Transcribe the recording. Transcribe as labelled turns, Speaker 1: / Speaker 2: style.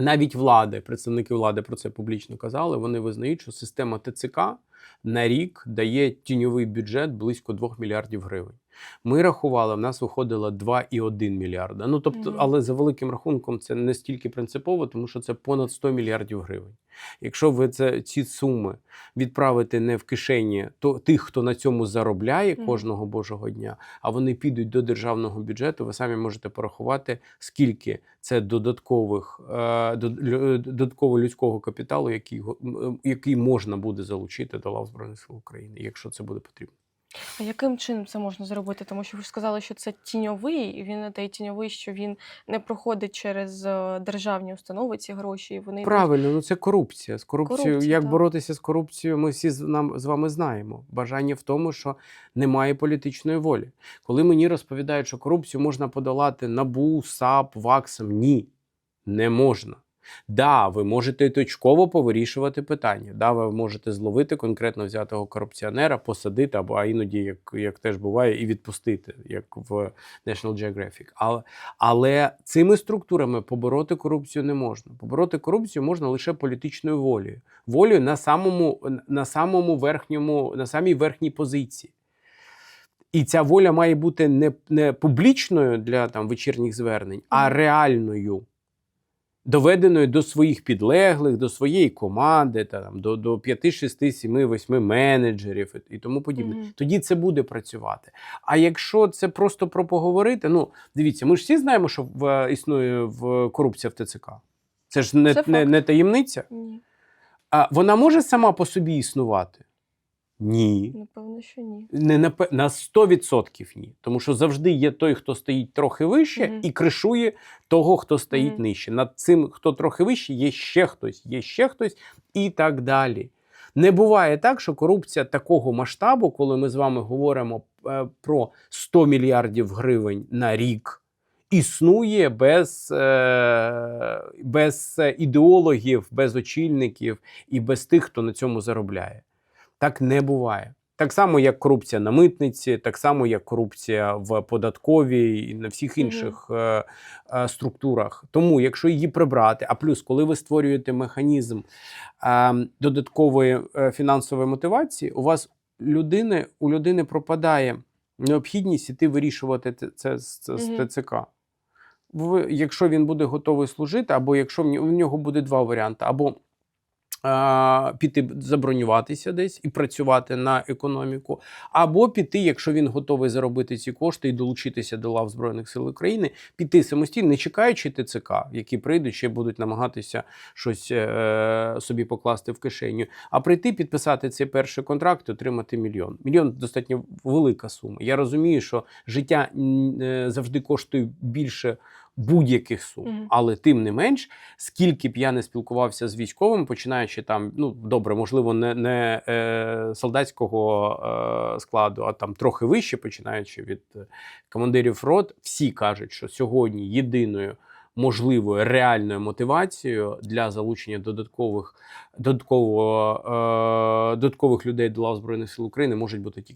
Speaker 1: навіть влади, представники влади про це публічно казали. Вони визнають, що система ТЦК на рік дає тіньовий бюджет близько 2 мільярдів гривень. Ми рахували, в нас виходило 2,1 мільярда. Ну тобто, але за великим рахунком це не стільки принципово, тому що це понад 100 мільярдів гривень. Якщо ви це ці суми відправите не в кишені то тих, хто на цьому заробляє кожного божого дня, а вони підуть до державного бюджету, ви самі можете порахувати, скільки це додаткових е, дод- лю- додаткового людського капіталу, який який можна буде залучити до лав збройних сил України, якщо це буде потрібно.
Speaker 2: А яким чином це можна зробити? Тому що ви ж сказали, що це тіньовий, і він той тіньовий, що він не проходить через е, державні установи ці гроші, і вони
Speaker 1: Правильно, ну це корупція. З корупцією,
Speaker 2: Корупція,
Speaker 1: як
Speaker 2: так.
Speaker 1: боротися з корупцією, ми всі з нам з вами знаємо. Бажання в тому, що немає політичної волі. Коли мені розповідають, що корупцію можна подолати набу, САП, ВАКСом, ні, не можна. Да, ви можете точково повирішувати питання. Да, ви можете зловити конкретно взятого корупціонера, посадити або а іноді, як, як теж буває, і відпустити, як в National Geographic. Але, але цими структурами побороти корупцію не можна. Побороти корупцію можна лише політичною волею. Волею на самому, на самому верхньому, на самій верхній позиції. І ця воля має бути не, не публічною для там, вечірніх звернень, а реальною, доведеною до своїх підлеглих, до своєї команди, та, там, до, до 5, 6, 7, 8 менеджерів і, тому подібне.
Speaker 2: Мгм.
Speaker 1: Тоді це буде працювати. А якщо це просто про поговорити, ну дивіться, ми ж всі знаємо, що в, існує в корупція в ТЦК. Це ж не,
Speaker 2: Це
Speaker 1: не, не таємниця.
Speaker 2: Ні,
Speaker 1: А вона може сама по собі існувати? Ні.
Speaker 2: напевно, що ні.
Speaker 1: Не на, на 100% ні. Тому що завжди є той, хто стоїть трохи вище,
Speaker 2: Мгм.
Speaker 1: і кришує того, хто стоїть
Speaker 2: Мгм.
Speaker 1: нижче. Над цим, хто трохи вище, є ще хтось, є ще хтось, і так далі. Не буває так, що корупція такого масштабу, коли ми з вами говоримо е, про 100 мільярдів гривень на рік, існує без, е, без е, ідеологів, без очільників і без тих, хто на цьому заробляє. Так не буває. Так само, як корупція на митниці, так само, як корупція в податковій і на всіх інших е, е, структурах. Тому, якщо її прибрати, а плюс, коли ви створюєте механізм е, додаткової е, фінансової мотивації, у вас людини, у людини пропадає необхідність іти вирішувати це з це з
Speaker 2: Мгм.
Speaker 1: ТЦК. В, якщо він буде готовий служити, або якщо в нього- буде два варіанти, або піти забронюватися десь і працювати на економіку, або піти, якщо він готовий заробити ці кошти і долучитися до лав Збройних сил України, піти самостійно, не чекаючи ТЦК, які прийдуть ще будуть намагатися щось е, собі покласти в кишеню, а прийти підписати цей перший контракт, і отримати мільйон. Мільйон достатньо велика сума. Я розумію, що життя е, завжди коштує більше будь-яких сум,
Speaker 2: Мгм.
Speaker 1: але тим не менш, скільки б я не спілкувався з військовим, починаючи там, ну добре, можливо, не, не е, солдатського е, складу, а там трохи вище, починаючи від е, командирів рот, всі кажуть, що сьогодні єдиною можливою реальною мотивацією для залучення додаткових додаткового, е, додаткових людей до лав збройних сил України можуть бути тільки